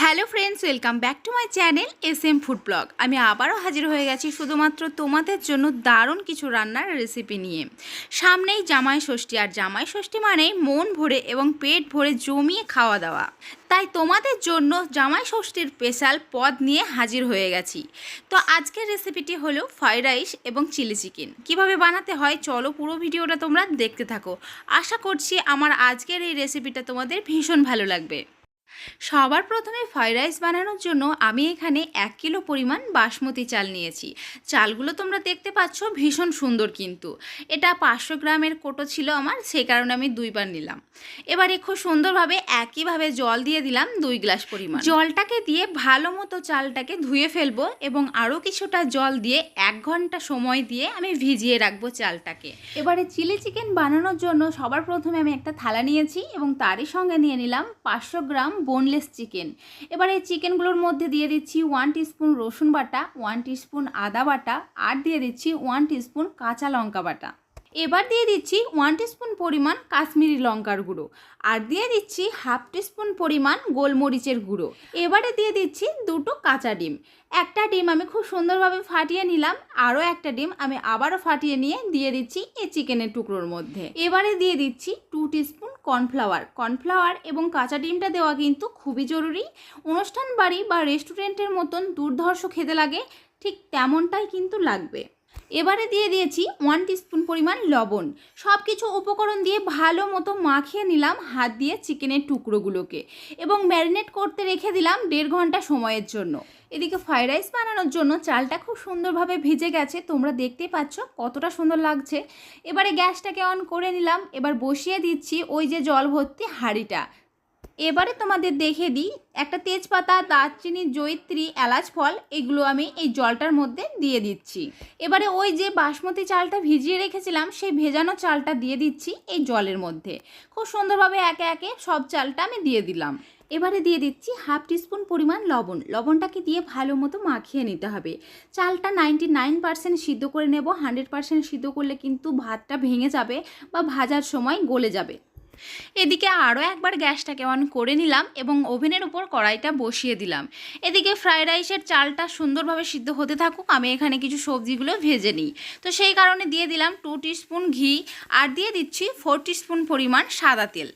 Hello friends, welcome back to my channel S M food blog. আমি আবারও হাজির হয়ে গেছি শুধুমাত্র তোমাদের জন্য দারুণ কিছু রান্নার রেসিপি নিয়ে। সামনেই জামাই ষষ্ঠী, আর জামাই ষষ্ঠী মানেই মন ভরে এবং পেট ভরে জমিয়ে খাওয়া দাওয়া। তাই তোমাদের জন্য জামাই ষষ্ঠীর স্পেশাল পদ নিয়ে হাজির হয়ে গেছি। তো আজকের রেসিপিটি হলো ফ্রাইড রাইস এবং চিলি চিকেন কীভাবে বানাতে হয় চলো পুরো ভিডিওটা তোমরা দেখতে থাকো। আশা করছি আমার আজকের এই রেসিপিটা তোমাদের ভীষণ ভালো লাগবে। সবার প্রথমে ফ্রাইড রাইস বানানোর জন্য আমি এখানে এক কিলো পরিমাণ বাসমতি চাল নিয়েছি। চালগুলো তোমরা দেখতে পাচ্ছ ভীষণ সুন্দর কিন্তু। এটা পাঁচশো গ্রামের কোটো ছিল আমার সেই কারণে আমি দুইবার নিলাম। এবারে খুব সুন্দরভাবে একইভাবে জল দিয়ে দিলাম দুই গ্লাস পরিমাণ। জলটাকে দিয়ে ভালো মতো চালটাকে ধুয়ে ফেলব এবং আরও কিছুটা জল দিয়ে এক ঘণ্টা সময় দিয়ে আমি ভিজিয়ে রাখব চালটাকে। এবারে চিলি চিকেন বানানোর জন্য সবার প্রথমে আমি একটা থালা নিয়েছি এবং তারই সঙ্গে নিয়ে নিলাম পাঁচশো গ্রাম বোনলেস চিকেন এবার এই চিকেনগুলোর মধ্যে দিয়ে দিচ্ছি ওয়ান টিস্পুন রসুন বাটা ওয়ান টিস্পুন আদা বাটা, আর দিয়ে দিচ্ছি ওয়ান টিস্পুন কাঁচা লঙ্কা বাটা। এবার দিয়ে দিচ্ছি ওয়ান টিস্পুন পরিমাণ কাশ্মীরি লঙ্কার গুঁড়ো আর দিয়ে দিচ্ছি হাফ টিস্পুন পরিমাণ গোলমরিচের গুঁড়ো। এবারে দিয়ে দিচ্ছি দুটো কাঁচা ডিম। একটা ডিম আমি খুব সুন্দরভাবে ফাটিয়ে নিলাম, আরও একটা ডিম আমি আবারও ফাটিয়ে নিয়ে দিয়ে দিচ্ছি এই চিকেনের টুকরোর মধ্যে। এবারে দিয়ে দিচ্ছি টু টিস্পুন কর্নফ্লাওয়ার কর্নফ্লাওয়ার এবং কাঁচা ডিমটা দেওয়া কিন্তু খুবই জরুরি। অনুষ্ঠান বাড়ি বা রেস্টুরেন্টের মতন দুর্ধর্ষ খেতে লাগে, ঠিক তেমনটাই কিন্তু লাগবে। এবারে দিয়ে দিয়েছি ওয়ান টিস্পুন পরিমাণ লবণ। সব কিছু উপকরণ দিয়ে ভালো মতো মাখিয়ে নিলাম হাত দিয়ে চিকেনের টুকরোগুলোকে এবং ম্যারিনেট করতে রেখে দিলাম দেড় ঘণ্টা সময়ের জন্য। এদিকে ফ্রাইড রাইস বানানোর জন্য চালটা খুব সুন্দরভাবে ভিজে গেছে, তোমরা দেখতেই পাচ্ছ কতটা সুন্দর লাগছে। এবারে গ্যাসটাকে অন করে নিলাম, এবার বসিয়ে দিচ্ছি ওই যে জল ভর্তি হাঁড়িটা। এবারে তোমাদের দেখে দিই, একটা তেজপাতা, দারচিনি, জয়িত্রী, এলাচ ফল, এগুলো আমি এই জলটার মধ্যে দিয়ে দিচ্ছি। এবারে ওই যে বাসমতি চালটা ভিজিয়ে রেখেছিলাম, সেই ভেজানো চালটা দিয়ে দিচ্ছি এই জলের মধ্যে। খুব সুন্দরভাবে একে একে সব চালটা আমি দিয়ে দিলাম। এবারে দিয়ে দিচ্ছি হাফ টিস্পুন পরিমাণ লবণ। লবণটাকে দিয়ে ভালো মতো মাখিয়ে নিতে হবে। চালটা নাইনটি নাইন পার্সেন্ট সিদ্ধ করে নেব। হান্ড্রেড পার্সেন্ট সিদ্ধ করলে কিন্তু ভাতটা ভেঙে যাবে বা ভাজার সময় গলে যাবে। এদিকে আরও একবার গ্যাসটাকে অন করে নিলাম এবং ওভেনের উপর কড়াইটা বসিয়ে দিলাম। এদিকে ফ্রায়েড রাইসের চালটা সুন্দরভাবে সিদ্ধ হতে থাকুক, আমি এখানে কিছু সবজিগুলো ভেজে নিই। তো সেই কারণে দিয়ে দিলাম টু স্পুন ঘি আর দিয়ে দিচ্ছি ফোর টিস্পুন পরিমাণ সাদা তেল।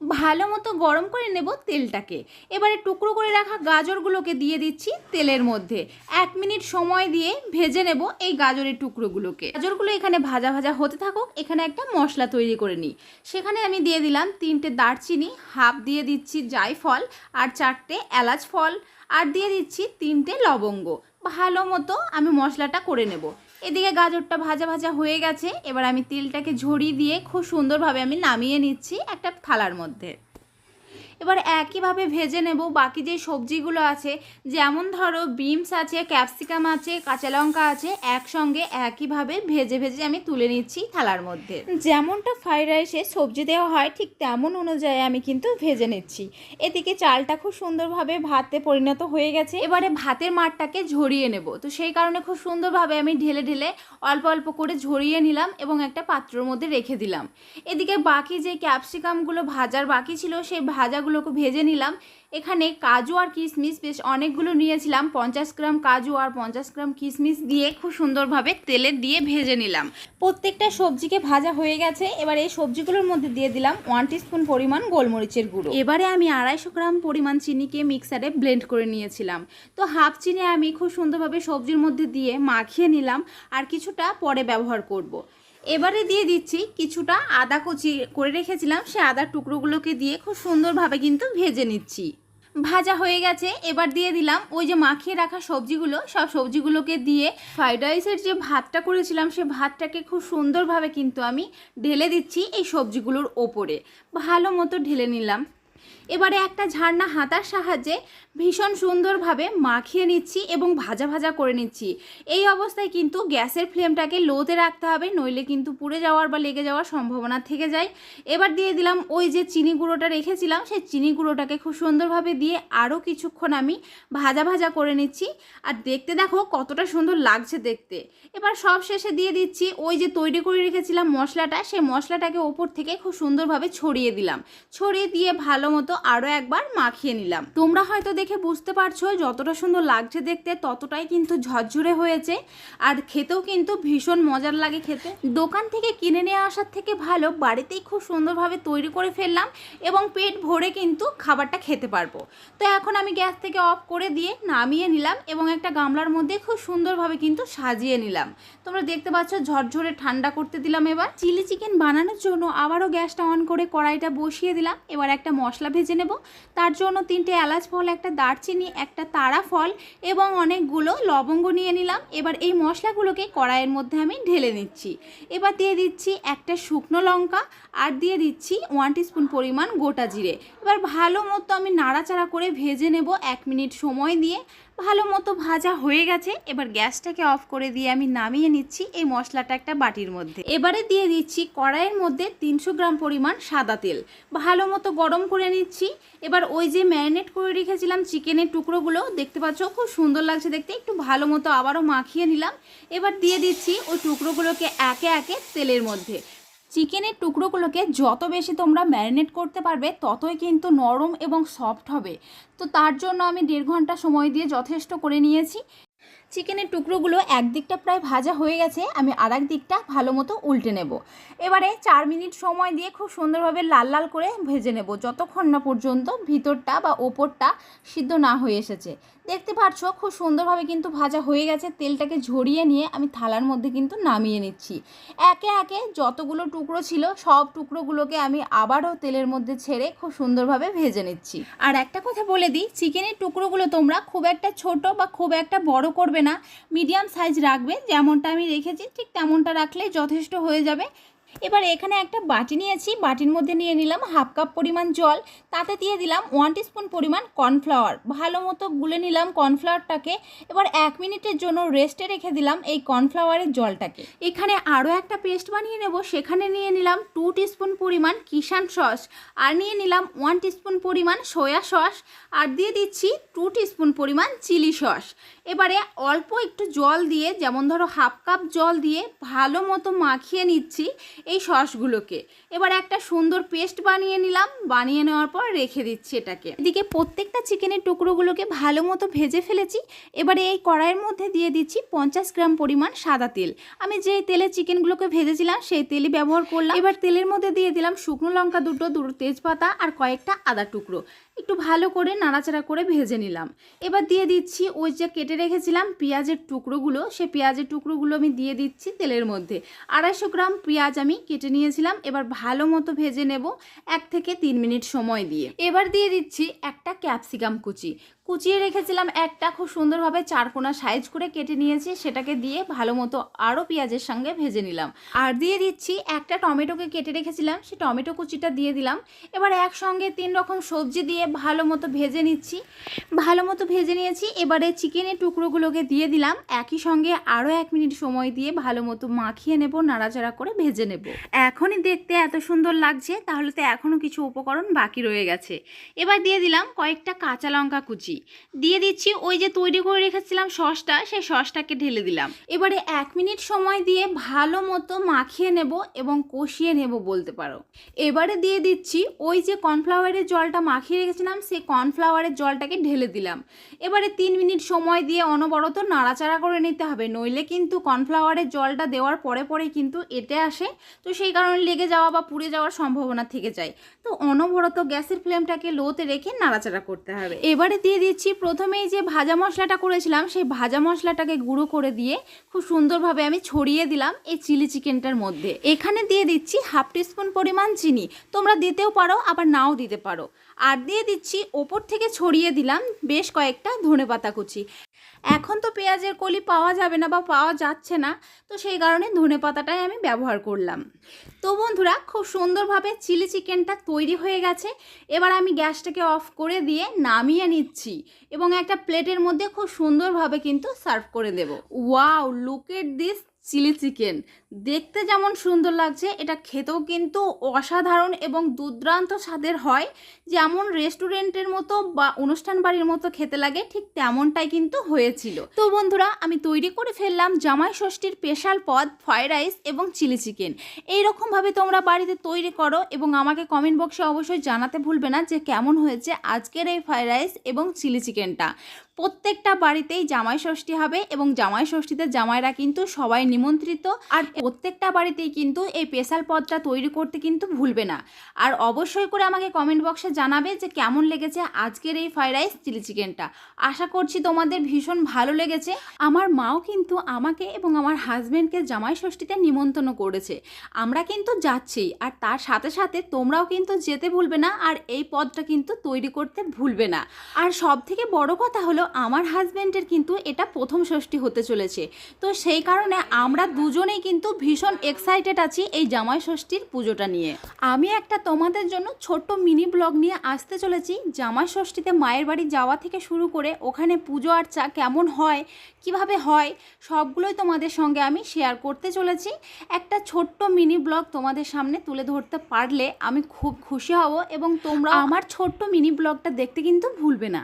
ভালো মতো গরম করে নেব তেলটাকে। এবারে টুকরো করে রাখা গাজরগুলোকে দিয়ে দিচ্ছি তেলের মধ্যে। এক মিনিট সময় দিয়ে ভেজে নেব এই গাজরের টুকরোগুলোকে। গাজরগুলো এখানে ভাজা ভাজা হতে থাকুক, এখানে একটা মশলা তৈরি করে নিই। সেখানে আমি দিয়ে দিলাম তিনটে দারচিনি, হাফ দিয়ে দিচ্ছি জায়ফল আর চারটে এলাচ ফল, আর দিয়ে দিচ্ছি তিনটে লবঙ্গ। ভালো মতো আমি মশলাটা করে নেব। এদিকে গাজরটা ভাজা ভাজা হয়ে গেছে। এবার আমি তেলটাকে ঝরিয়ে দিয়ে খুব সুন্দরভাবে আমি নামিয়ে নিচ্ছি একটা থালার মধ্যে। এবার একইভাবে ভেজে নেব বাকি যে সবজিগুলো আছে। যেমন ধরো বিনস আছে, ক্যাপসিকাম আছে, কাঁচা লঙ্কা আছে, একসঙ্গে একইভাবে ভেজে ভেজে আমি তুলে নিচ্ছি থালার মধ্যে। যেমনটা ফ্রাইড রাইসে সবজি দেওয়া হয়, ঠিক তেমন অনুযায়ী আমি কিন্তু ভেজে নিচ্ছি। এদিকে চালটা খুব সুন্দরভাবে ভাতে পরিণত হয়ে গেছে। এবারে ভাতের মাঠটাকে ঝরিয়ে নেব। তো সেই কারণে খুব সুন্দরভাবে আমি ঢেলে ঢেলে অল্প অল্প করে ঝরিয়ে নিলাম এবং একটা পাত্রর মধ্যে রেখে দিলাম। এদিকে বাকি যে ক্যাপসিকামগুলো ভাজার বাকি ছিল, সেই ভাজাগুলোকে ভেজে নিলাম। এখানে কাজু আর কিশমিশ বেশ অনেকগুলো নিয়েছিলাম। পঞ্চাশ গ্রাম কাজু আর পঞ্চাশ গ্রাম কিশমিশ দিয়ে খুব সুন্দরভাবে তেলে দিয়ে ভেজে নিলাম। প্রত্যেকটা সবজিকে ভাজা হয়ে গেছে। এবার এই সবজিগুলোর মধ্যে দিয়ে দিলাম ওয়ান টিস্পুন পরিমাণ গোলমরিচের গুঁড়ো। এবারে আমি আড়াইশো গ্রাম পরিমাণ চিনিকে মিক্সারে ব্লেন্ড করে নিয়েছিলাম। তো হাফ চিনি আমি খুব সুন্দরভাবে সবজির মধ্যে দিয়ে মাখিয়ে নিলাম। আর কিছুটা পরে ব্যবহার করব। এবারে দিয়ে দিচ্ছি কিছুটা আদা কুচি করে রেখেছিলাম, সে আদার টুকরোগুলোকে দিয়ে খুব সুন্দরভাবে কিন্তু ভেজে নিচ্ছি। ভাজা হয়ে গেছে, এবার দিয়ে দিলাম ওই যে মাখিয়ে রাখা সবজিগুলো, সব সবজিগুলোকে দিয়ে ফ্রাইড রাইসের যে ভাতটা করেছিলাম, সে ভাতটাকে খুব সুন্দরভাবে কিন্তু আমি ঢেলে দিচ্ছি এই সবজিগুলোর ওপরে। ভালো মতো ঢেলে নিলাম। এবারে একটা ঝাড়না হাতার সাহায্যে ভীষণ সুন্দরভাবে মাখিয়ে নিচ্ছি এবং ভাজা ভাজা করে নিচ্ছি। এই অবস্থায় কিন্তু গ্যাসের ফ্লেমটাকে লোতে রাখতে হবে, নইলে কিন্তু পুড়ে যাওয়ার বা লেগে যাওয়ার সম্ভাবনা থেকে যায়। এবার দিয়ে দিলাম ওই যে চিনি গুঁড়োটা রেখেছিলাম, সেই চিনি গুঁড়োটাকে খুব সুন্দরভাবে দিয়ে আরও কিছুক্ষণ আমি ভাজা ভাজা করে নিচ্ছি। আর দেখতে দেখো কতটা সুন্দর লাগছে দেখতে। এবার সব শেষে দিয়ে দিচ্ছি ওই যে তৈরি করে রেখেছিলাম মশলাটা, সেই মশলাটাকে ওপর থেকে খুব সুন্দরভাবে ছড়িয়ে দিলাম। ছড়িয়ে দিয়ে ভালো মতো আরও একবার মাখিয়ে নিলাম। তোমরা হয়তো দেখে বুঝতে পারছ যতটা সুন্দর লাগছে দেখতে, ততটাই কিন্তু ঝরঝরে হয়েছে। আর খেতেও কিন্তু ভীষণ মজার লাগে খেতে। দোকান থেকে কিনে নিয়ে আসার থেকে ভালো, বাড়িতেই খুব সুন্দরভাবে তৈরি করে ফেললাম এবং পেট ভরে কিন্তু খাবারটা খেতে পারব। তো এখন আমি গ্যাস থেকে অফ করে দিয়ে নামিয়ে নিলাম এবং একটা গামলার মধ্যে খুব সুন্দরভাবে কিন্তু সাজিয়ে নিলাম। তোমরা দেখতে পাচ্ছ ঝরঝরে ঠান্ডা করতে দিলাম এবার। চিলি চিকেন বানানোর জন্য আবারও গ্যাসটা অন করে কড়াইটা বসিয়ে দিলাম। এবার একটা মশলা ভেজে নেব। তার জন্য তিনটে এলাচ ফল, একটা দারচিনি, একটা তারা ফল এবং অনেকগুলো লবঙ্গ নিয়ে নিলাম। এবার এই মশলাগুলোকে কড়াইয়ের মধ্যে আমি ঢেলে নিচ্ছি। এবার দিয়ে দিচ্ছি একটা শুকনো লঙ্কা আর দিয়ে দিচ্ছি ওয়ান স্পুন পরিমাণ গোটা জিরে। এবার ভালো মতো আমি নাড়াচাড়া করে ভেজে নেব এক মিনিট সময় দিয়ে। ভালো মতো ভাজা হয়ে গেছে। এবার গ্যাসটাকে অফ করে দিয়ে আমি নামিয়ে নিচ্ছি এই মশলাটা একটা বাটির মধ্যে। এবারে দিয়ে দিচ্ছি কড়াইয়ের মধ্যে তিনশো গ্রাম পরিমাণ সাদা তেল। ভালো মতো গরম করে নিচ্ছি। এবার ওই যে ম্যারিনেট করে রেখেছিলাম চিকেনের টুকরোগুলো, দেখতে পাচ্ছ খুব সুন্দর লাগছে দেখতে। একটু ভালো মতো আবারও মাখিয়ে নিলাম। এবার দিয়ে দিচ্ছি ওই টুকরোগুলোকে একে একে তেলের মধ্যে। চিকেনের টুকরোগুলোকে যত বেশি তোমরা ম্যারিনেট করতে পারবে, ততই কিন্তু নরম এবং সফট হবে। তো তার জন্য আমি দেড় ঘণ্টা সময় দিয়ে যথেষ্ট করে নিয়েছি। চিকেনের টুকরোগুলো একদিকটা প্রায় ভাজা হয়ে গেছে, আমি আর দিকটা ভালো মতো উল্টে নেব। এবারে চার মিনিট সময় দিয়ে খুব সুন্দরভাবে লাল লাল করে ভেজে নেব, যতক্ষণ না পর্যন্ত ভিতরটা বা ওপরটা সিদ্ধ না হয়ে এসেছে। দেখতে পাচ্ছ খুব সুন্দরভাবে কিন্তু ভাজা হয়ে গেছে। তেলটাকে ঝরিয়ে নিয়ে আমি থালার মধ্যে কিন্তু নামিয়ে নিচ্ছি। একে একে যতগুলো টুকরো ছিল, সব টুকরোগুলোকে আমি আবারও তেলের মধ্যে ছেড়ে খুব সুন্দরভাবে ভেজে নিচ্ছি। আর একটা কথা বলে দিই, চিকেনের টুকরোগুলো তোমরা খুব একটা ছোট বা খুব একটা বড় করবে না। মিডিয়াম সাইজ রাখবে, যেমনটা আমি রেখেছি, ঠিক তেমনটা রাখলে যথেষ্ট হয়ে যাবে। এবার এখানে একটা বাটি নিয়েছি, বাটির মধ্যে নিয়ে নিলাম হাফ কাপ পরিমাণ জল, তাতে দিয়ে দিলাম ওয়ান স্পুন পরিমাণ কর্নফ্লাওয়ার ভালো মতো গুলে নিলাম কর্নফ্লাওয়ারটাকে এবার এক মিনিটের জন্য রেস্টে রেখে দিলাম এই কর্নফ্লাওয়ারের জলটাকে। এখানে আরও একটা পেস্ট বানিয়ে নেব, সেখানে নিয়ে নিলাম টু স্পুন পরিমাণ কিষান সস আর নিয়ে নিলাম ওয়ান স্পুন পরিমাণ সয়া সস আর দিয়ে দিচ্ছি টু স্পুন পরিমাণ চিলি সস এবারে অল্প একটু জল দিয়ে, যেমন ধরো হাফ কাপ জল দিয়ে ভালো মতো মাখিয়ে নিচ্ছি এই সসগুলোকে। এবার একটা সুন্দর পেস্ট বানিয়ে নিলাম। বানিয়ে নেওয়ার পর রেখে দিচ্ছি এটাকে। এদিকে প্রত্যেকটা চিকেনের টুকরোগুলোকে ভালো মতো ভেজে ফেলেছি। এবারে এই কড়াইয়ের মধ্যে দিয়ে দিচ্ছি পঞ্চাশ গ্রাম পরিমাণ সাদা তেল। আমি যে তেলে চিকেনগুলোকে ভেজেছিলাম, সেই তেলই ব্যবহার করলাম। এবার তেলের মধ্যে দিয়ে দিলাম শুকনো লঙ্কা দুটো দুটো তেজপাতা আর কয়েকটা আদা টুকরো। একটু ভালো করে নাড়াচাড়া করে ভেজে নিলাম। এবার দিয়ে দিচ্ছি ওই যে কেটে রেখেছিলাম পেঁয়াজের টুকরোগুলো, সে পেঁয়াজের টুকরোগুলো আমি দিয়ে দিচ্ছি তেলের মধ্যে। আড়াইশো গ্রাম পেঁয়াজ আমি কেটে নিয়েছিলাম, এবার ভালো মতো ভেজে নেব এক থেকে তিন মিনিট সময় দিয়ে। এবার দিয়ে দিচ্ছি একটা ক্যাপসিকাম কুচি। কুচিয়ে রেখেছিলাম একটা, খুব সুন্দরভাবে চারকোনা সাইজ করে কেটে নিয়েছি, সেটাকে দিয়ে ভালো মতো আরও পেঁয়াজের সঙ্গে ভেজে নিলাম। আর দিয়ে দিচ্ছি একটা টমেটোকে কেটে রেখেছিলাম, সেই টমেটো কুচিটা দিয়ে দিলাম। এবার একসঙ্গে তিন রকম সবজি দিয়ে ভালো মতো ভেজে নিচ্ছি। ভালো মতো ভেজে নিয়েছি। এবারে চিকেনের টুকরোগুলোকে দিয়ে দিলাম। একই সঙ্গে আরও এক মিনিট সময় দিয়ে ভালো মতো মাখিয়ে নেব, নাড়াচাড়া করে ভেজে নেব। এখনই দেখতে এত সুন্দর লাগছে, তাহলে তো এখনও কিছু উপকরণ বাকি রয়ে গেছে। এবার দিয়ে দিলাম কয়েকটা কাঁচা লঙ্কা কুচি। দিয়ে দিচ্ছি ওই যে তৈরি করে রেখেছিলাম সসটা, সেই সসটাকে ঢেলে দিলাম। এবারে এক মিনিট সময় দিয়ে ভালো মতো মাখিয়ে নেব এবং কষিয়ে নেব বলতে পারো। এবারে দিয়ে দিচ্ছি ওই যে কর্নফ্লাওয়ারের জলটা মাখিয়ে রেখেছিলাম সেই কর্নফ্লাওয়ারের জলটাকে ঢেলে দিলাম। এবারে তিন মিনিট সময় দিয়ে অনবরত নাড়াচাড়া করে নিতে হবে, নইলে কিন্তু কর্নফ্লাওয়ারের জলটা দেওয়ার পরে পরেই কিন্তু এতে আসে। তো সেই কারণে লেগে যাওয়া বা পুড়ে যাওয়ার সম্ভাবনা থেকে যায়। তো অনবরত গ্যাসের ফ্লেমটাকে লোতে রেখে নাড়াচাড়া করতে হবে। এবারে দিয়ে দিচ্ছি, প্রথমেই যে ভাজা মশলাটা করেছিলাম, সেই ভাজা মশলাটাকে গুঁড়ো করে দিয়ে খুব সুন্দরভাবে আমি ছড়িয়ে দিলাম এই চিলি চিকেনটার মধ্যে। এখানে দিয়ে দিচ্ছি হাফ টিস্পুন পরিমাণ চিনি। তোমরা দিতেও পারো, আবার নাও দিতে পারো। আর দিয়ে দিচ্ছি ওপর থেকে ছড়িয়ে দিলাম বেশ কয়েকটা ধনেপাতা কুচি। এখন তো পেঁয়াজের কলি পাওয়া যাবে না বা পাওয়া যাচ্ছে না, তো সেই কারণে ধনে পাতাটাই আমি ব্যবহার করলাম। তো বন্ধুরা, খুব সুন্দরভাবে চিলি চিকেনটা তৈরি হয়ে গেছে। এবার আমি গ্যাসটাকে অফ করে দিয়ে নামিয়ে নিচ্ছি এবং একটা প্লেটের মধ্যে খুব সুন্দরভাবে কিন্তু সার্ভ করে দেব। Wow look this chilli chicken. দেখতে যেমন সুন্দর লাগছে, এটা খেতেও কিন্তু অসাধারণ এবং দুর্দান্ত স্বাদের হয়। যেমন রেস্টুরেন্টের মতো বা অনুষ্ঠান বাড়ির মতো খেতে লাগে, ঠিক তেমনটাই কিন্তু হয়েছিল। তো বন্ধুরা, আমি তৈরি করে ফেললাম জামাই ষষ্ঠীর স্পেশাল পদ, ফ্রাইড রাইস এবং চিলি চিকেন। এইরকমভাবে তোমরা বাড়িতে তৈরি করো এবং আমাকে কমেন্ট বক্সে অবশ্যই জানাতে ভুলবে না যে কেমন হয়েছে আজকের এই ফ্রাইড রাইস এবং চিলি চিকেনটা। প্রত্যেকটা বাড়িতেই জামাই ষষ্ঠী হবে এবং জামাই ষষ্ঠীতে জামাইরা কিন্তু সবাই নিমন্ত্রিত। আর প্রত্যেকটা বাড়িতেই কিন্তু এই স্পেশাল পদটা তৈরি করতে কিন্তু ভুলবে না। আর অবশ্যই করে আমাকে কমেন্ট বক্সে জানাবে যে কেমন লেগেছে আজকের এই ফ্রাইড রাইস চিলি চিকেনটা আশা করছি তোমাদের ভীষণ ভালো লেগেছে। আমার মাও কিন্তু আমাকে এবং আমার হাজব্যান্ডকে জামাই ষষ্ঠীতে নিমন্ত্রণ করেছে। আমরা কিন্তু যাচ্ছি আর তার সাথে সাথে তোমরাও কিন্তু যেতে ভুলবে না আর এই পদটা কিন্তু তৈরি করতে ভুলবে না। আর সব থেকে বড় কথা হলো আমার হাজব্যান্ডের কিন্তু এটা প্রথম ষষ্ঠী হতে চলেছে। তো সেই কারণে আমরা দুজনেই কিন্তু ভীষণ এক্সাইটেড আছি এই জামাই ষষ্ঠীর পুজোটা নিয়ে। আমি একটা তোমাদের জন্য ছোট্ট মিনি ব্লগ নিয়ে আসতে চলেছি। জামাই ষষ্ঠীতে মায়ের বাড়ি যাওয়া থেকে শুরু করে ওখানে পুজো আর্চা কেমন হয়, কীভাবে হয়, সবগুলোই তোমাদের সঙ্গে আমি শেয়ার করতে চলেছি। একটা ছোট্ট মিনি ব্লগ তোমাদের সামনে তুলে ধরতে পারলে আমি খুব খুশি হব এবং তোমরা আমার ছোট্ট মিনি ব্লগটা দেখতে কিন্তু ভুলবে না।